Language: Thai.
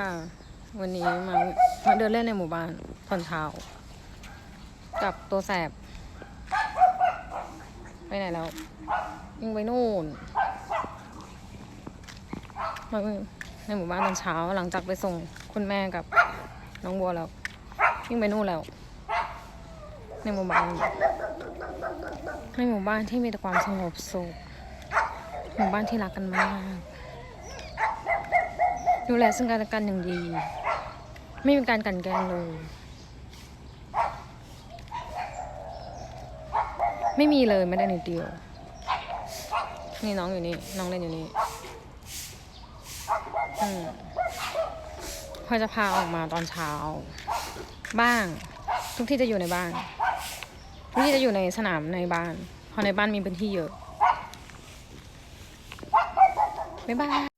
ค่ะ วันนี้มามาเดินเล่นในหมู่บ้านตอนเช้า กับตัวแสบ ไปไหนแล้วยิงไปนู่นมาในหมู่บ้านตอนเช้า หลังจากไปส่งคุณแม่กับน้องบัวแล้วยิงไปนู่นแล้ว ในหมู่บ้าน ในหมู่บ้านที่มีแต่ความสงบสุขหมู่บ้านที่รักกันมาก ดูแลซึ่งกันและกันอย่างดี ไม่มีการกันแกงเลย ไม่มีเลยไม่ได้นิดเดียว นี่น้องอยู่นี่น้องเล่นอยู่นี่อืมพอจะพาออกมาตอนเช้า บ้าง ทุกที่จะอยู่ในบ้าน ทุกที่จะอยู่ในสนามในบ้านเพราะในบ้านมีพื้นที่เยอะบ๊ายบาย